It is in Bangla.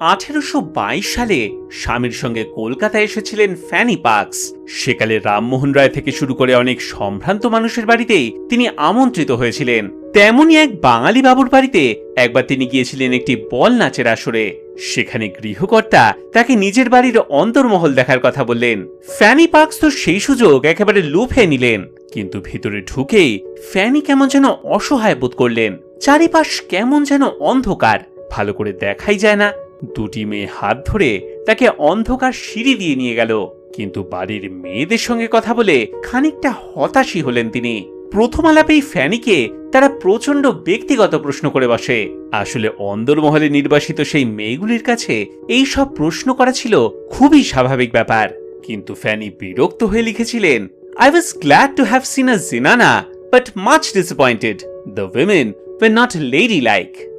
আঠেরোশো সালে স্বামীর সঙ্গে কলকাতায় এসেছিলেন ফ্যানি পার্কস। সেকালে রামমোহন রায় থেকে শুরু করে অনেক সম্ভ্রান্ত মানুষের বাড়িতেই তিনি আমন্ত্রিত হয়েছিলেন। তেমনই এক বাঙালি বাবুর বাড়িতে একবার তিনি গিয়েছিলেন একটি বল নাচের আসরে। সেখানে গৃহকর্তা তাকে নিজের বাড়ির অন্তর্মহল দেখার কথা বললেন। ফ্যানি পার্কস তো সেই সুযোগ একেবারে লুফে নিলেন, কিন্তু ভিতরে ঢুকেই ফ্যানি কেমন যেন অসহায় বোধ করলেন। চারিপাশ কেমন যেন অন্ধকার, ভালো করে দেখাই যায় না। দুটি মেয়ে হাত ধরে তাকে অন্ধকার সিঁড়ি দিয়ে নিয়ে গেল। কিন্তু বাড়ির মেয়েদের সঙ্গে কথা বলে খানিকটা হতাশই হলেন তিনি। প্রথম আলাপেই ফ্যানিকে তারা প্রচণ্ড ব্যক্তিগত প্রশ্ন করে বসে। আসলে অন্দরমহলে নির্বাসিত সেই মেয়েগুলির কাছে এই সব প্রশ্ন করা ছিল খুবই স্বাভাবিক ব্যাপার। কিন্তু ফ্যানি বিরক্ত হয়ে লিখেছিলেন, I glad to have seen a a but much much the The women not lady ladylike.